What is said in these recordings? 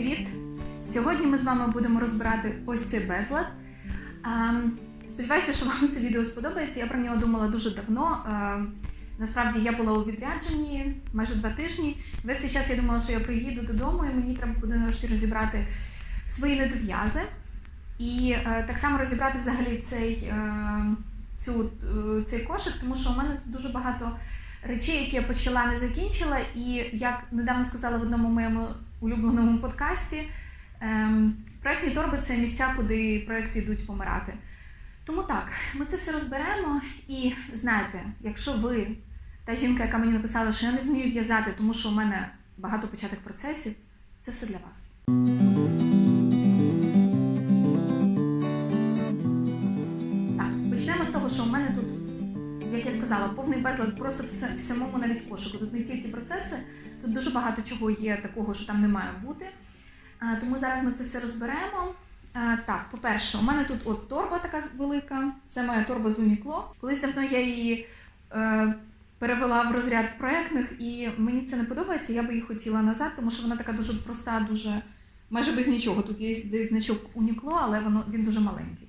Привіт! Сьогодні ми з вами будемо розбирати ось цей безлад. Ем, Сподіваюся, що вам це відео сподобається. Я про нього думала дуже давно. Ем, Насправді я була у відрядженні майже два тижні. Весь цей час я думала, що я приїду додому, і мені треба буде нарешті розібрати свої недов'язи. І е, так само розібрати взагалі цей, е, цю, е, цей кошик, тому що у мене тут дуже багато речей, які я почала, не закінчила. І як недавно сказала в одному моєму улюбленому подкасті, ем, проектні торби це місця, куди проекти йдуть помирати. Тому так, ми це все розберемо. І знаєте, якщо ви та жінка, яка мені написала, що я не вмію в'язати, тому що у мене багато початок процесів, це все для вас. Так, почнемо з того, що у мене тут, як я сказала, повний безлад просто в самому навіть кошику. Тут не тільки процеси, тут дуже багато чого є такого, що там не має бути. Е, Тому зараз ми це все розберемо. Е, Так, по-перше, у мене тут от торба така велика. Це моя торба з Унікло. Колись давно я її е, перевела в розряд проектних, і мені це не подобається. Я би її хотіла назад, тому що вона така дуже проста, дуже майже без нічого. Тут є десь значок Унікло, але воно він дуже маленький.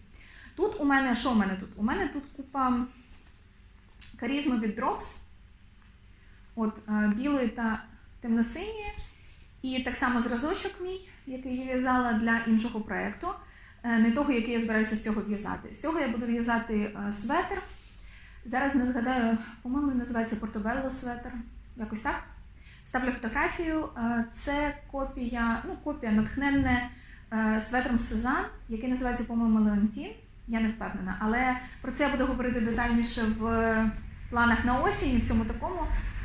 Тут у мене що у мене тут? У мене тут купа карізми від Drops, от е, білої та темно-синьої. І так само зразочок мій, який я в'язала для іншого проєкту, е, не того, який я збираюся з цього в'язати. З цього я буду в'язати е, светр. Зараз не згадаю, по-моєму, називається Портобелло светр. Якось так. Ставлю фотографію. Це копія, ну, копія натхненне светром Сезан, який називається, по-моєму, Леонтін. Я не впевнена. Але про це я буду говорити детальніше в планах на осінь і всьому такому.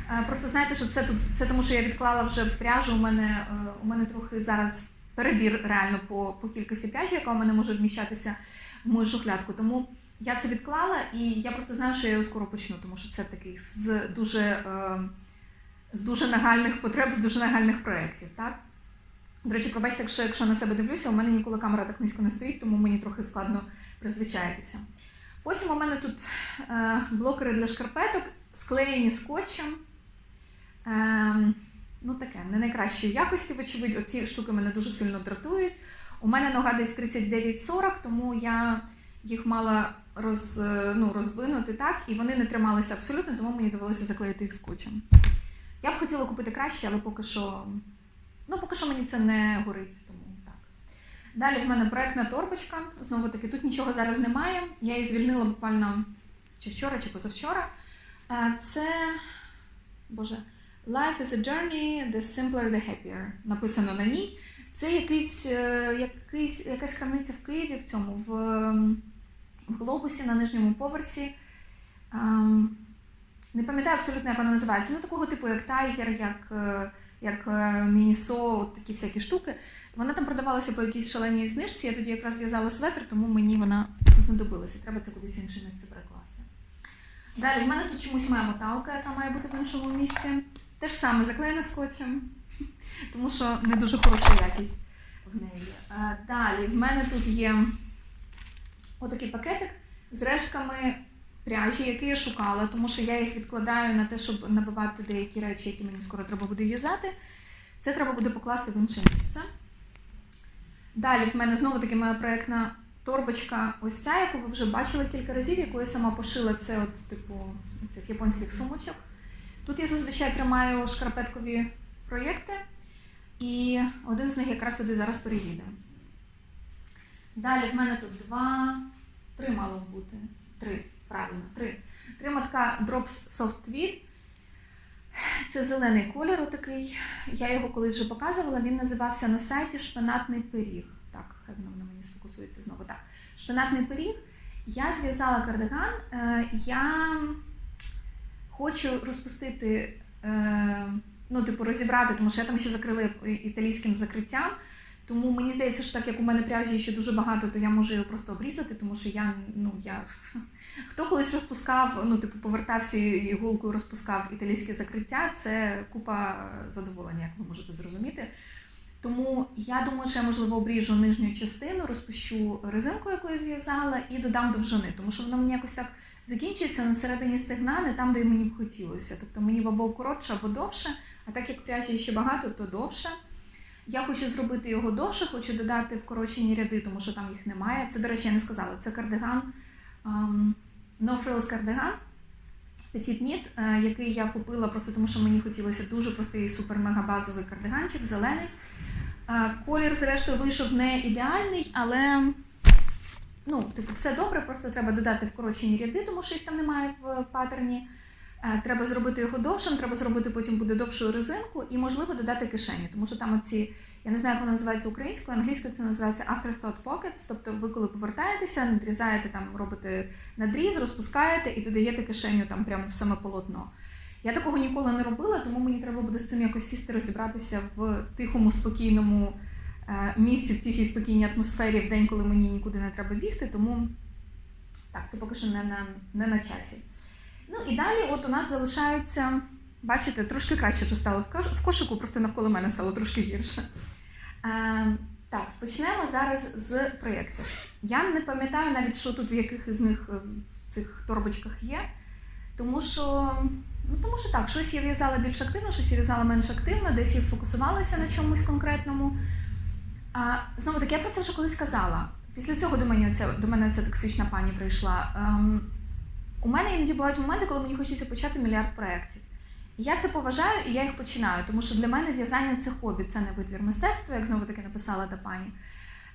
Е, Просто знаєте, що це тут це тому, що я відклала вже пряжу. У мене е, у мене трохи зараз перебір реально по, по кількості пряжі, яка у мене може вміщатися в мою шухлядку. Тому я це відклала, і я просто знаю, що я його скоро почну, тому що це такий з дуже, е, з дуже нагальних потреб, з дуже нагальних проєктів. Так? До речі, пробачте, якщо, якщо на себе дивлюся, у мене ніколи камера так низько не стоїть, тому мені трохи складно призвичаїтися. Потім у мене тут е, блокери для шкарпеток, склеєні скотчем. Ем, ну таке, не найкращої якості, вочевидь, оці штуки мене дуже сильно дратують. У мене нога десь 39-40, тому я їх мала роз, е, ну, роздвинути так, і вони не трималися абсолютно, тому мені довелося заклеїти їх скотчем. Я б хотіла купити краще, але поки що, ну, поки що мені це не горить. Далі в мене проектна торбочка. Знову таки, тут нічого зараз немає. Я її звільнила буквально чи вчора, чи позавчора. Е, Це, боже, Life is a journey, the simpler, the happier. Написано на ній. Це якийсь, е, якийсь, якась крамниця в Києві в цьому, в, в глобусі на нижньому поверсі. Ем, Не пам'ятаю абсолютно, як вона називається. Ну, такого типу, як Тайгер, як, е, як е, Мінісо, такі всякі штуки. Вона там продавалася по якійсь шаленій знижці. Я тоді якраз в'язала светр, тому мені вона знадобилася. Треба це кудись інше місце перекласти. Далі, в мене тут чомусь моя моталка, яка має бути в іншому місці. Те ж саме заклеєна скотчем, тому що не дуже хороша якість в неї. Е, Далі, в мене тут є отакий пакетик з рештками пряжі, який я шукала, тому що я їх відкладаю на те, щоб набивати деякі речі, які мені скоро треба буде в'язати. Це треба буде покласти в інше місце. Далі в мене знову таки моя проєктна торбочка, ось ця, яку ви вже бачили кілька разів, яку я сама пошила. Це от, типу, цих японських сумочок. Тут я зазвичай тримаю шкарпеткові проєкти, і один з них якраз туди зараз переїде. Далі в мене тут два, три мало бути. Три, правильно, три. Мотка Drops Soft Tweed. Це зелений колір отакий. Я його колись вже показувала. Він називався на сайті Шпинатний пиріг. Так, хай воно мені сфокусується знову. Так, шпинатний пиріг. Я зв'язала кардиган. Е, Я хочу розпустити, е, ну, типу, розібрати, тому що я там ще закрила італійським закриттям. Тому мені здається, що так як у мене пряжі ще дуже багато, то я можу його просто обрізати, тому що я, ну, я... Хто колись розпускав, ну, типу, повертався іголкою розпускав італійське закриття, це купа задоволення, як ви можете зрозуміти. Тому я думаю, що я, можливо, обріжу нижню частину, розпущу резинку, яку я зв'язала, і додам довжини, тому що воно мені якось так закінчується на середині стегна, не там, де мені б хотілося. Тобто мені або коротше, або довше, а так як пряжі ще багато, то довше. Я хочу зробити його довше, хочу додати вкорочені ряди, тому що там їх немає. Це, до речі, я не сказала. Це кардиган ем, No Frills кардиган. Petit Knit, е, який я купила просто тому, що мені хотілося дуже простий супер-мега-базовий кардиганчик, зелений. Е, Колір, зрештою, вийшов не ідеальний, але ну, типу, все добре, просто треба додати вкорочені ряди, тому що їх там немає в паттерні. Е, Треба зробити його довшим, треба зробити потім буде довшу резинку і, можливо, додати кишені, тому що там оці, я не знаю, як воно називається українською, англійською це називається afterthought pockets, тобто ви коли повертаєтеся, надрізаєте там, робите надріз, розпускаєте і додаєте кишеню там прямо в саме полотно. Я такого ніколи не робила, тому мені треба буде з цим якось сісти, розібратися в тихому, спокійному е, місці, в тихій спокійній атмосфері в день, коли мені нікуди не треба бігти. Тому так, це поки що не на, не на часі. Ну і далі, от у нас залишаються, бачите, трошки краще вже стало в кошику, просто навколо мене стало трошки гірше. Е, так, почнемо зараз з проєктів. Я не пам'ятаю навіть, що тут в яких із них е, в цих торбочках є. Тому що, ну тому що так, щось я в'язала більш активно, щось я в'язала менш активно, десь я сфокусувалася на чомусь конкретному. А, знову таки, я про це вже колись казала. Після цього до мене ця, до мене ця токсична пані прийшла. Ем, у мене іноді бувають моменти, коли мені хочеться почати мільярд проєктів. Я це поважаю і я їх починаю, тому що для мене в'язання це хобі, це не витвір мистецтва, як знову таки написала та пані.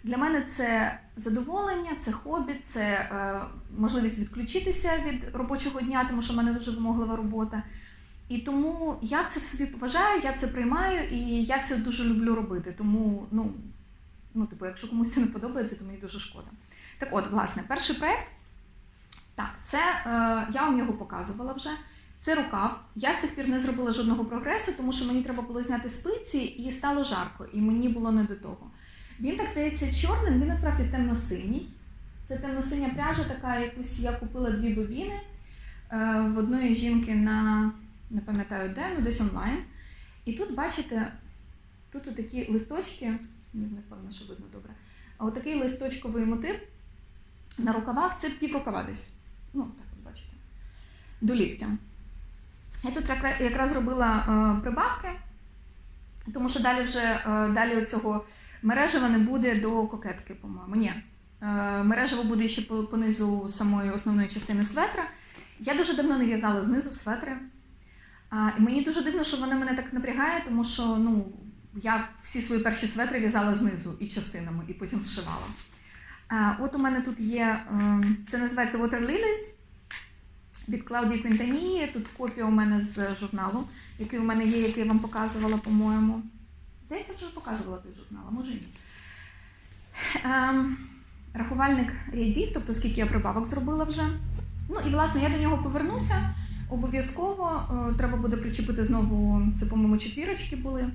Для мене це задоволення, це хобі, це е, можливість відключитися від робочого дня, тому що в мене дуже вимоглива робота. І тому я це в собі поважаю, я це приймаю і я це дуже люблю робити. Тому, ну, ну типу, якщо комусь це не подобається, то мені дуже шкода. Так от, власне, перший проєкт. Так, це е, я вам його показувала вже. Це рукав. Я з тих пір не зробила жодного прогресу, тому що мені треба було зняти спиці, і стало жарко, і мені було не до того. Він так здається чорним, він насправді темно-синій. Це темно-синя пряжа, така якусь я купила дві бобіни е, в одної жінки на не пам'ятаю де, ну десь онлайн. І тут, бачите, тут такі листочки, не впевнена, що видно добре. Отакий листочковий мотив на рукавах це пів рукава десь. Ну, так от бачите. До ліктя. Я тут якраз- робила е, прибавки, тому що далі вже е, далі оцього мережева не буде до кокетки, по-моєму. Ні. Е, мережево буде ще понизу самої основної частини светра. Я дуже давно не в'язала знизу светри. І мені дуже дивно, що вона мене так напрягає, тому що ну, я всі свої перші светри в'язала знизу і частинами, і потім зшивала. От у мене тут є, е, це називається Water Lilies від Клаудії Квінтанії. Тут копія у мене з журналу, який у мене є, який я вам показувала, по-моєму. Здається, вже показувала той журнал, а може ні. Ем, рахувальник рядів, тобто скільки я прибавок зробила вже. Ну і власне я до нього повернуся. Обов'язково е, треба буде причепити знову, це, по-моєму, четвірочки були.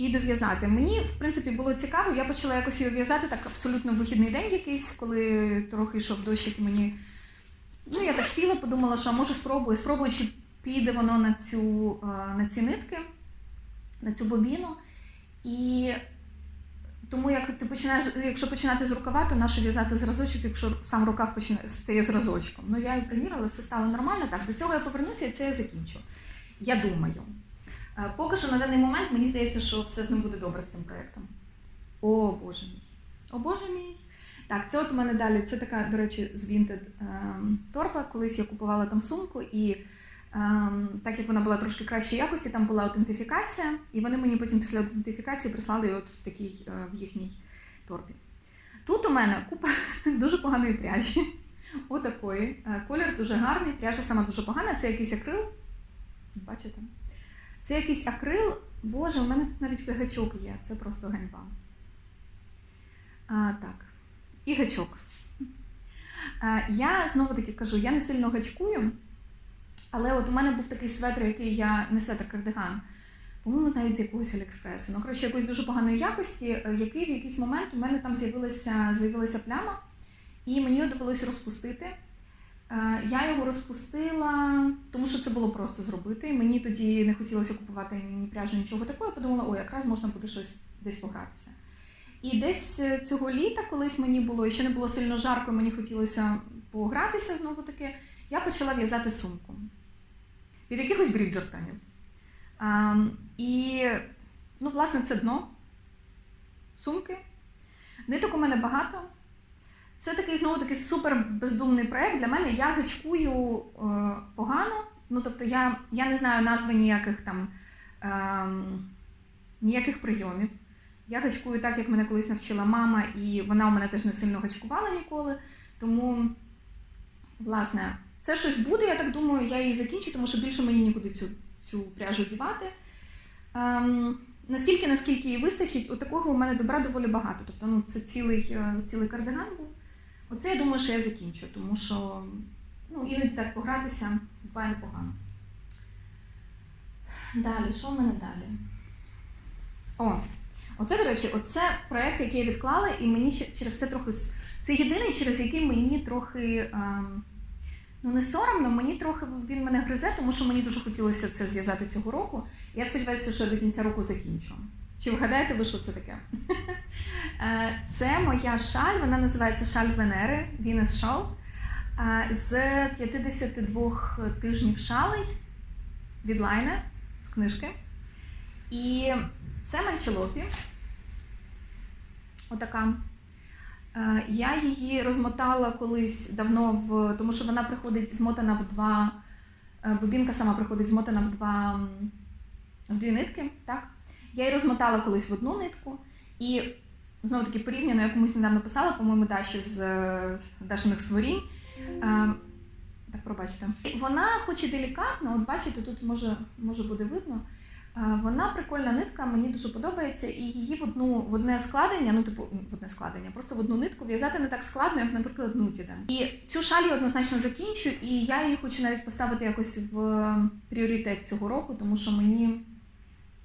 І дов'язати. Мені, в принципі, було цікаво, я почала якось його в'язати так абсолютно вихідний день якийсь, коли трохи йшов дощик мені. Ну, я так сіла, подумала, що може спробую. Спробую, чи піде воно на, цю, е, на ці нитки, на цю бобіну. І тому як ти починаєш, якщо починати з рукава, то нащо в'язати зразочок, якщо сам рукав починає стає зразочком. Ну я і примірила, все стало нормально. Так, до цього я повернуся і це я закінчу. Я думаю. Е, Поки що на даний момент мені здається, що все з ним буде добре з цим проєктом. О Боже мій. О Боже мій. Так, це от у мене далі. Це така, до речі, з Vinted ем, торба. Колись я купувала там сумку, і ем, так як вона була трошки кращої якості, там була аутентифікація, і вони мені потім після аутентифікації прислали от в такій е, в їхній торбі. Тут у мене купа дуже поганої пряжі. Отакої. Е, Колір дуже гарний, пряжа сама дуже погана. Це якийсь акрил. Бачите? Це якийсь акрил. Боже, у мене тут навіть гачок є. Це просто ганьба. А, так. І гачок. А, я знову таки кажу, я не сильно гачкую, але от у мене був такий светр, який я не светр кардиган. По-моєму, навіть з якогось Аліекспресу. Ну, коротше, якоїсь дуже поганої якості, е, який в якийсь момент у мене там з'явилася, з'явилася пляма, і мені довелося розпустити. Е, Я його розпустила, тому що це було просто зробити. Мені тоді не хотілося купувати ні пряжу, нічого такого. Я подумала, о, якраз можна буде щось десь погратися. І десь е, цього літа, колись мені було, ще не було сильно жарко, мені хотілося погратися знову таки, я почала в'язати сумку від якихось бріджертонів. Ем, і, ну, власне, це дно. сумки. Ниток у мене багато. Це такий знову таки супер бездумний проєкт. Для мене я гачкую е, погано. Ну, тобто я, я не знаю назви ніяких там ем, ніяких прийомів. Я гачкую так, як мене колись навчила мама, і вона у мене теж не сильно гачкувала ніколи. Тому, власне, це щось буде, я так думаю, я її закінчу, тому що більше мені нікуди цю, цю пряжу дівати. Ем, настільки, наскільки їй вистачить, от такого у мене добра доволі багато. Тобто, ну, це цілий, е, цілий кардиган був. Оце я думаю, що я закінчу, тому що ну, іноді так погратися буває непогано. Далі, що в мене далі? О, оце, до речі, оце проєкт, який я відклала, і мені через це трохи. Це єдиний, через який мені трохи. Ем, ну, не соромно, мені трохи він мене гризе, тому що мені дуже хотілося це зв'язати цього року. Я сподіваюся, що до кінця року закінчу. Чи вгадаєте ви, що це таке? Е, Це моя шаль, вона називається шаль Венери, Venus Shawl, е, з 52 тижнів шалей від лайна з книжки. І це манчелопі. Отака. Е, Я її розмотала колись давно, в, тому що вона приходить змотана в два. Бобінка сама приходить змотана в два в дві нитки. Так? Я її розмотала колись в одну нитку. І знову таки порівняно, я комусь недавно писала, по-моєму, Даші з, Дашиних створінь. Е, Так, пробачте. Вона, хоч і делікатна, от бачите, тут може, може буде видно. Е, Вона прикольна нитка, мені дуже подобається, і її в одну в одне складення, ну типу в одне складення, просто в одну нитку в'язати не так складно, як, наприклад, нутіде. І цю шаль я однозначно закінчу, і я її хочу навіть поставити якось в пріоритет цього року, тому що мені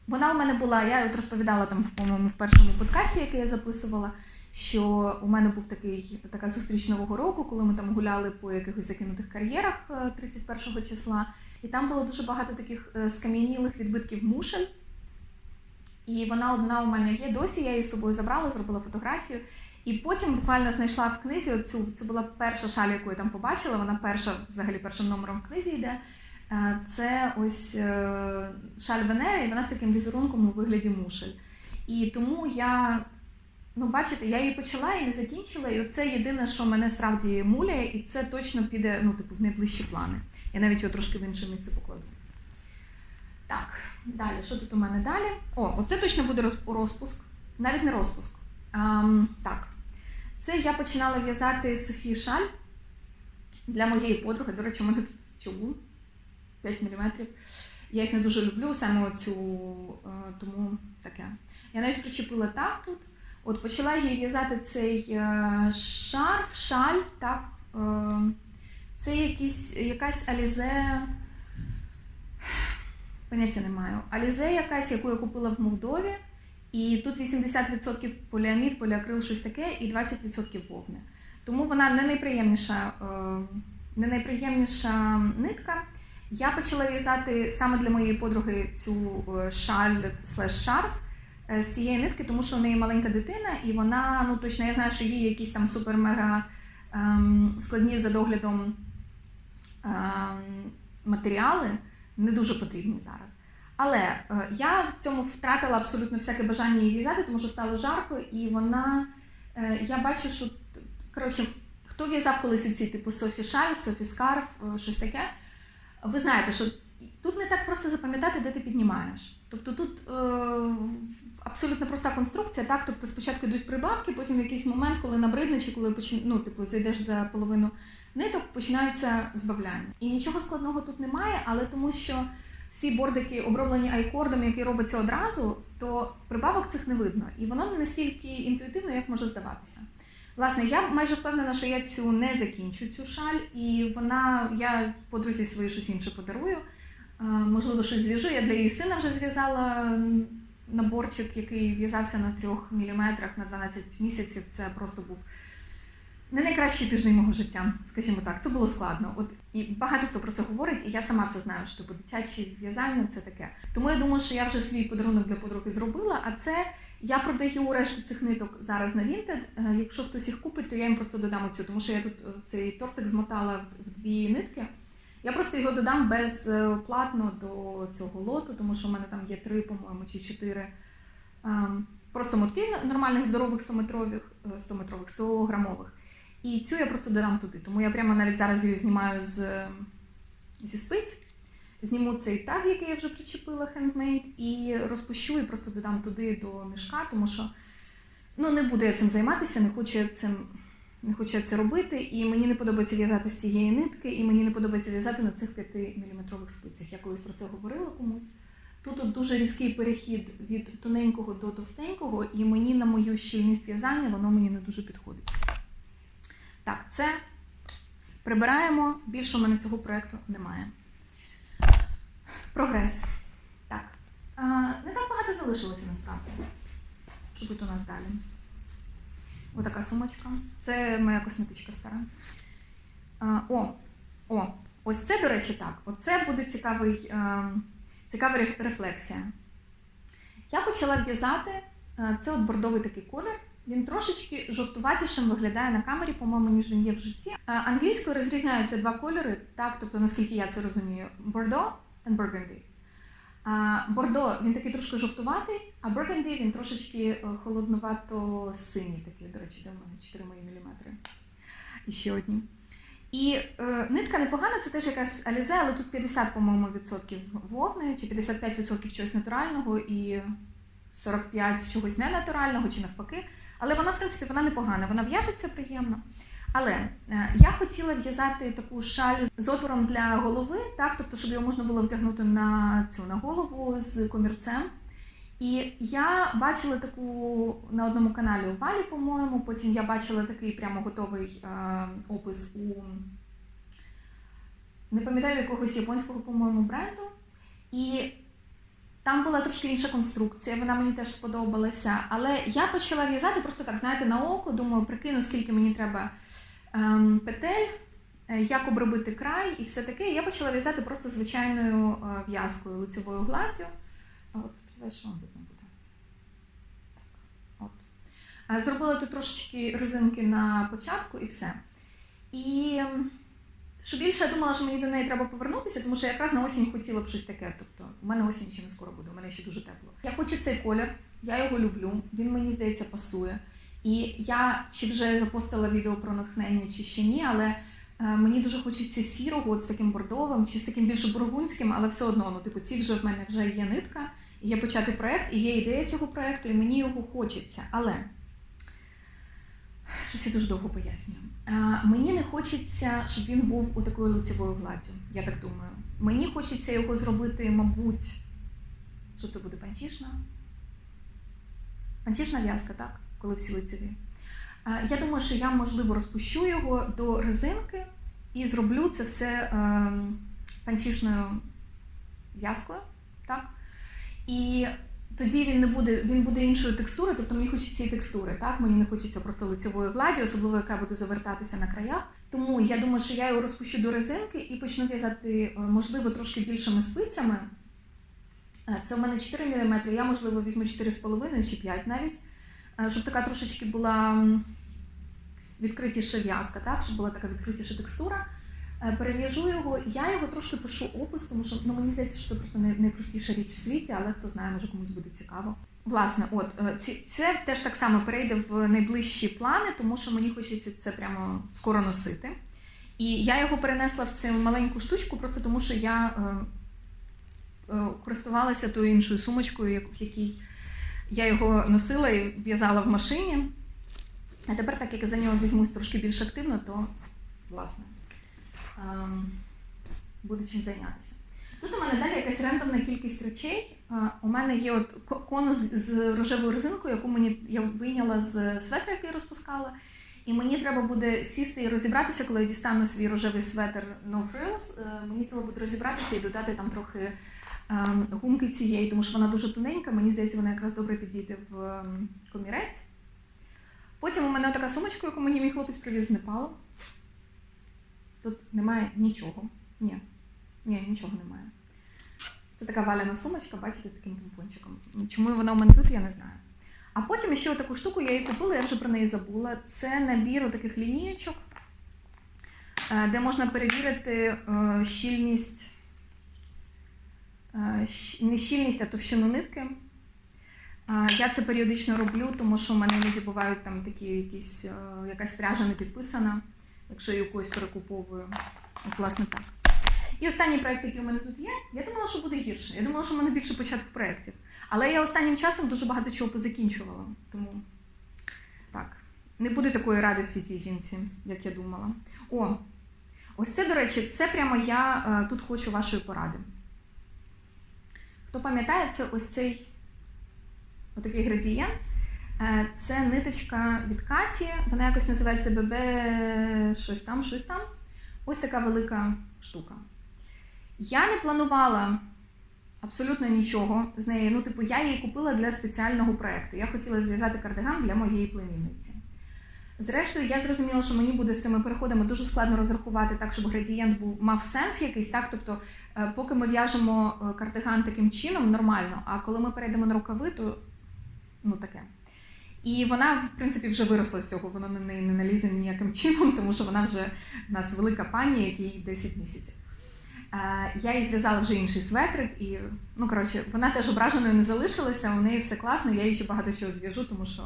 вона у мене була. Я от розповідала там, по-моєму, в першому подкасті, який я записувала. Що у мене був такий така зустріч нового року, коли ми там гуляли по якихось закинутих кар'єрах е, 31 числа. І там було дуже багато таких е, скам'янілих відбитків мушель. І вона одна у мене є досі, я її з собою забрала, зробила фотографію. І потім буквально знайшла в книзі оцю, це була перша шаль, яку я там побачила, вона перша, взагалі першим номером в книзі йде. Е, Це ось е, шаль Венери, і вона з таким візерунком у вигляді мушель. І тому я, ну бачите, я її почала і не закінчила, і це єдине, що мене справді муляє, і це точно піде ну, типу, в найближчі плани. Я навіть його трошки в інше місце покладу. Так, далі. Що тут у мене далі? О, оце точно буде розпуск. Навіть не розпуск. Ам, так. Це я починала в'язати Софії Шаль для моєї подруги. До речі, у мене тут чугун 5 мм. Я їх не дуже люблю, саме оцю, е, тому таке. Я навіть причепила так тут. От почала їй в'язати цей е, шарф, шаль, так. Е, це якісь, якась алізе. Поняття не маю. Алізе якась, яку я купила в Молдові. І тут 80% поліамід, поліакрил, щось таке, і 20% вовни. Тому вона не найприємніша, не найприємніша нитка. Я почала в'язати саме для моєї подруги цю е, шаль слеш шарф е, з цієї нитки, тому що в неї маленька дитина, і вона, ну точно, я знаю, що їй якісь там супер-мега ем, складні за доглядом ем, матеріали не дуже потрібні зараз. Але е, я в цьому втратила абсолютно всяке бажання її в'язати, тому що стало жарко, і вона. Е, я бачу, що коротше, хто в'язав колись оці типу Софі Шаль, Софі Скарф, е, щось таке. Ви знаєте, що тут не так просто запам'ятати, де ти піднімаєш. Тобто тут е, абсолютно проста конструкція, так? Тобто спочатку йдуть прибавки, потім в якийсь момент, коли набридне, чи коли почин... ну, типу, зайдеш за половину ниток, починаються збавляння. І нічого складного тут немає, але тому що всі бордики оброблені айкордом, який робиться одразу, то прибавок цих не видно. І воно не настільки інтуїтивно, як може здаватися. Власне, я майже впевнена, що я цю не закінчу, цю шаль, і вона, я подрузі своїй щось інше подарую. Е, Можливо, щось зв'яжу. Я для її сина вже зв'язала наборчик, який в'язався на 3 мм на 12 місяців. Це просто був не найкращий тиждень мого життя, скажімо так. Це було складно. От і багато хто про це говорить, і я сама це знаю, що типу дитячі в'язання це таке. Тому я думаю, що я вже свій подарунок для подруги зробила, а це я продаю решту цих ниток зараз на Vinted. Е, Якщо хтось їх купить, то я їм просто додам оцю, тому що я тут е, цей тортик змотала в- дві нитки. Я просто його додам безплатно до цього лоту, тому що в мене там є три, по-моєму, чи чотири ем, просто мотки нормальних, здорових 100-метрових, 100-метрових, 100 грамових. І цю я просто додам туди. Тому я прямо навіть зараз її знімаю з, зі спиць. Зніму цей таг, який я вже причепила handmade, і розпущу і просто додам туди до мішка, тому що ну, не буду я цим займатися, не хочу я цим. Не хочу це робити, і мені не подобається в'язати з цієї нитки, і мені не подобається в'язати на цих 5-мм спицях. Я колись про це говорила комусь. Тут от дуже різкий перехід від тоненького до товстенького, і мені на мою щільність в'язання воно мені не дуже підходить. Так, це прибираємо. Більше у мене цього проєкту немає. Прогрес. Так. А, не так багато залишилося насправді. Що тут у нас далі? Отака сумочка. Це моя косметичка стара. А, о, о, ось це, до речі, так. Оце буде цікавий, е, цікава рефлексія. Я почала в'язати це от бордовий такий колір. Він трошечки жовтуватішим виглядає на камері, по-моєму, ніж він є в житті. Англійською розрізняються два кольори, так, тобто, наскільки я це розумію, Bordeaux and Burgundy. Бордо він такий трошки жовтуватий, а Burgundy він трошечки е, холоднувато синій такий, до речі, де мене 4 мої міліметри. І ще одні. І е, нитка непогана, це теж якась алізе, але тут 50, по-моєму, відсотків вовни, чи 55 відсотків чогось натурального і 45 чогось ненатурального, чи навпаки. Але вона, в принципі, вона непогана, вона в'яжеться приємно. Але е, я хотіла в'язати таку шаль з отвором для голови, так, тобто, щоб його можна було вдягнути на цю на голову з комірцем. І я бачила таку на одному каналі у Валі, по-моєму. Потім я бачила такий прямо готовий е, опис у не пам'ятаю якогось японського, по-моєму, бренду. І там була трошки інша конструкція, вона мені теж сподобалася. Але я почала в'язати просто так, знаєте, на око, думаю, прикину, скільки мені треба петель, е, як обробити край і все таке. Я почала в'язати просто звичайною е, в'язкою, лицевою гладдю. От, сподіваюся, що видно буде. Так, от. Е, Зробила тут трошечки резинки на початку і все. І ем, що більше я думала, що мені до неї треба повернутися, тому що я якраз на осінь хотіла б щось таке. Тобто, у мене осінь ще не скоро буде, у мене ще дуже тепло. Я хочу цей колір, я його люблю, він мені здається пасує. І я чи вже запостила відео про натхнення, чи ще ні, але е, мені дуже хочеться сірого, от з таким бордовим, чи з таким більше бургунським, але все одно, ну, типу, ці вже в мене вже є нитка, і є почати проект, і є ідея цього проекту, і мені його хочеться. Але щось я дуже довго пояснюю. А, мені не хочеться, щоб він був у такою лицевою гладдю, я так думаю. Мені хочеться його зробити, мабуть, що це буде панчішна? Панчішна в'язка, так? Коли всі лицеві. Я думаю, що я, можливо, розпущу його до резинки і зроблю це все е, панчішною в'язкою. Так? І тоді він не буде, він буде іншої текстури, тобто мені хочеться цієї текстури, так? Мені не хочеться просто лицевої гладі, особливо яка буде завертатися на краях. Тому я думаю, що я його розпущу до резинки і почну в'язати, е, можливо, трошки більшими спицями. Е, Це у мене 4 мм, я, можливо, візьму 4,5 чи 5 навіть, е, щоб така трошечки була відкритіша в'язка, так? щоб була така відкритіша текстура. Е, Перев'яжу його, я його трошки пишу опис, тому що ну, мені здається, що це просто найпростіша річ в світі, але хто знає, може комусь буде цікаво. Власне, от е, ці, це теж так само перейде в найближчі плани, тому що мені хочеться це прямо скоро носити. І я його перенесла в цю маленьку штучку, просто тому що я е, е, користувалася тою іншою сумочкою, в якій я його носила і в'язала в машині. А тепер, так як я за нього візьмусь трошки більш активно, то власне ем, буде чим зайнятися. Тут у мене далі якась рандомна кількість речей. Е, У мене є от ко- конус з рожевою резинкою, яку мені я вийняла з светра, який розпускала. І мені треба буде сісти і розібратися, коли я дістану свій рожевий светр No Frills. е, Мені треба буде розібратися і додати там трохи гумки цієї, тому що вона дуже тоненька. Мені здається, вона якраз добре підійде в ем, комірець. Потім у мене така сумочка, яку мені мій хлопець привіз з Непалу. Тут немає нічого. Ні, ні, нічого немає. Це така валяна сумочка, бачите, з таким помпончиком. Чому вона у мене тут, я не знаю. А потім ще таку штуку я її купила, я вже про неї забула. Це набір таких лінієчок, е, де можна перевірити е, щільність, не щільність, а товщину нитки. Е, я це періодично роблю, тому що в мене іноді бувають там такі якісь, е, якась пряжа не підписана, якщо я якусь перекуповую. От, власне, так. І останній проект, який у мене тут є, я думала, що буде гірше. Я думала, що в мене більше початку проєктів. Але я останнім часом дуже багато чого позакінчувала. Тому так, не буде такої радості тій жінці, як я думала. О, ось це, до речі, це прямо я е, тут хочу вашої поради. Хто пам'ятає, це ось цей отакий градієнт. Е, Це ниточка від Каті, вона якось називається ББ щось там, щось там. Ось така велика штука. Я не планувала абсолютно нічого з неї. Ну, типу, я її купила для спеціального проєкту. Я хотіла зв'язати кардиган для моєї племінниці. Зрештою, я зрозуміла, що мені буде з цими переходами дуже складно розрахувати так, щоб градієнт був мав сенс якийсь, так. Тобто, е, поки ми в'яжемо е, кардиган таким чином, нормально, а коли ми перейдемо на рукави, то ну таке. І вона, в принципі, вже виросла з цього, воно на неї не налізе ніяким чином, тому що вона вже в нас велика пані, якій 10 місяців. Е, Я їй зв'язала вже інший светрик, і ну коротше, вона теж ображеною не залишилася, у неї все класно, я їй ще багато чого зв'яжу, тому що,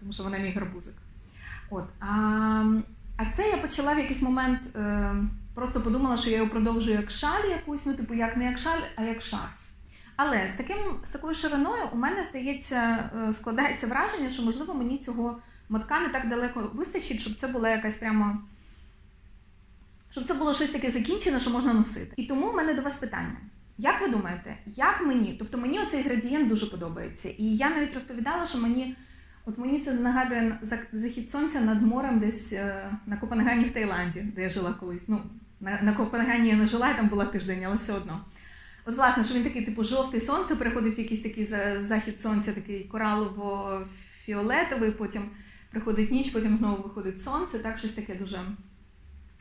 тому що вона мій гарбузик. От, а, а це я почала в якийсь момент, е, просто подумала, що я його продовжую як шаль якусь, ну, типу, як не як шаль, а як шарф. Але з, таким, з такою шириною у мене здається, е, складається враження, що можливо мені цього мотка не так далеко вистачить, щоб це була якась прямо. Щоб це було щось таке закінчене, що можна носити. І тому в мене до вас питання. Як ви думаєте, як мені? Тобто мені оцей градієнт дуже подобається. І я навіть розповідала, що мені, от мені це нагадує захід сонця над морем десь е, на Копенгагені в Таїланді, де я жила колись. Ну, на, на Копенгагені я не жила, я там була тиждень, але все одно. От, власне, що він такий, типу, жовтий сонце, переходить в якийсь такий за- захід сонця, такий коралово-фіолетовий, потім приходить ніч, потім знову виходить сонце, так щось таке дуже,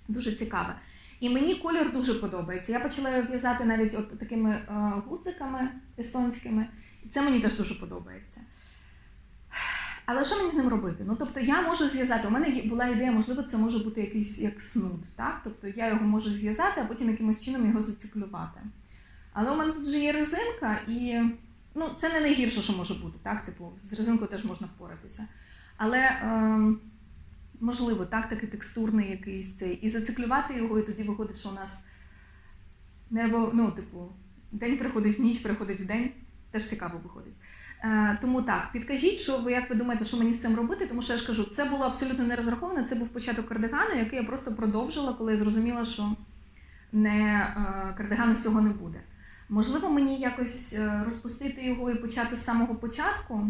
дуже цікаве. І мені колір дуже подобається. Я почала його в'язати навіть от такими е, гудзиками естонськими, і це мені теж дуже подобається. Але що мені з ним робити? Ну, тобто я можу зв'язати. У мене була ідея, можливо, це може бути якийсь як снуд, так? Тобто я його можу зв'язати, а потім якимось чином його зациклювати. Але у мене тут вже є резинка, і ну, це не найгірше, що може бути, так? Типу, з резинкою теж можна впоратися. Але ем, можливо, так, такий текстурний якийсь цей. І зациклювати його, і тоді виходить, що у нас небо, ну, типу, день приходить в ніч, приходить в день. Теж цікаво виходить. Е, тому так, підкажіть, що ви як ви думаєте, що мені з цим робити, тому що я ж кажу, це було абсолютно не розраховано, це був початок кардигану, який я просто продовжила, коли я зрозуміла, що не е, кардигану з цього не буде. Можливо, мені якось е, розпустити його і почати з самого початку.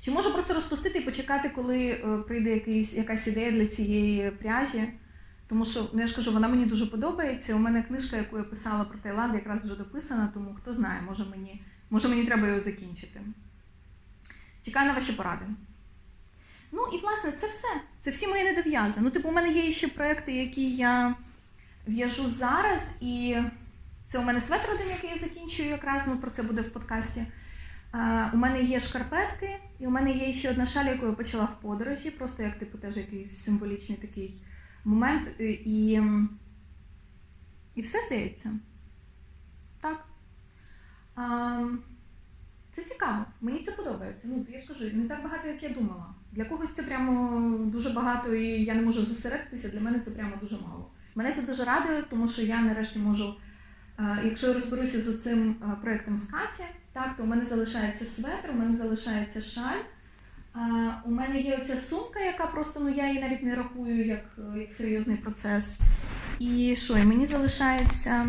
Чи можу просто розпустити і почекати, коли прийде якийсь, якась ідея для цієї пряжі? Тому що, ну я ж кажу, вона мені дуже подобається. У мене книжка, яку я писала про Таїланд, якраз вже дописана, тому хто знає, може мені, може мені треба його закінчити. Чекаю на ваші поради. Ну і власне це все. Це всі мої недов'язи. Ну, типу, у мене є ще проекти, які я в'яжу зараз, і це у мене светр один, який я закінчую якраз, ну про це буде в подкасті. А, у мене є шкарпетки, і у мене є ще одна шаль, яку я почала в подорожі, просто як типу теж якийсь символічний такий момент. І, і, все здається. Так. А, це цікаво, мені це подобається. Ну, я ж кажу, не так багато, як я думала. Для когось це прямо дуже багато, і я не можу зосередитися. Для мене це прямо дуже мало. Мене це дуже радує, тому що я нарешті можу, е, якщо я розберуся з цим проєктом з Каті, так, то у мене залишається светр, у мене залишається шаль. Е, У мене є оця сумка, яка просто ну я її навіть не рахую як, е, як серйозний процес. І що? І мені залишається.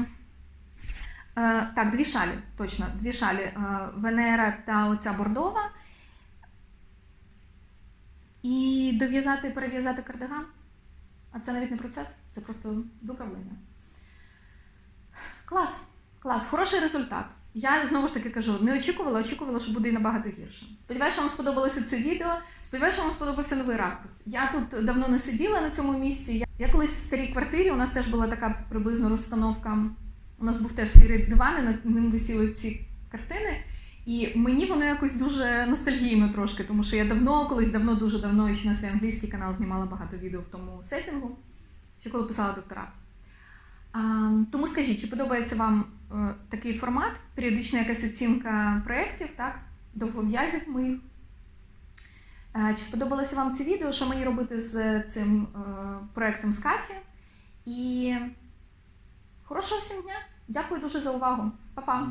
Е, так, дві шалі, точно, дві шалі. Е, Венера та оця бордова. І дов'язати і перев'язати кардиган. А це навіть не процес, це просто виправлення. Клас, клас, хороший результат. Я знову ж таки кажу, не очікувала, очікувала, що буде і набагато гірше. Сподіваюся, вам сподобалося це відео. Сподіваюся, вам сподобався новий ракурс. Я тут давно не сиділа на цьому місці. Я колись в старій квартирі, у нас теж була така приблизно розстановка. У нас був теж сірий диван, і над ним висіли ці картини. І мені воно якось дуже ностальгійно трошки, тому що я давно, колись давно, дуже давно, ще на свій англійський канал знімала багато відео в тому сеттингу, ще коли писала докторат. А, тому скажіть, чи подобається вам е, такий формат, періодична якась оцінка проєктів, так? довгов'язів моїх. Е, Чи сподобалося вам це відео? Що мені робити з цим е, проектом з Каті? І хорошого всім дня! Дякую дуже за увагу. Па-па!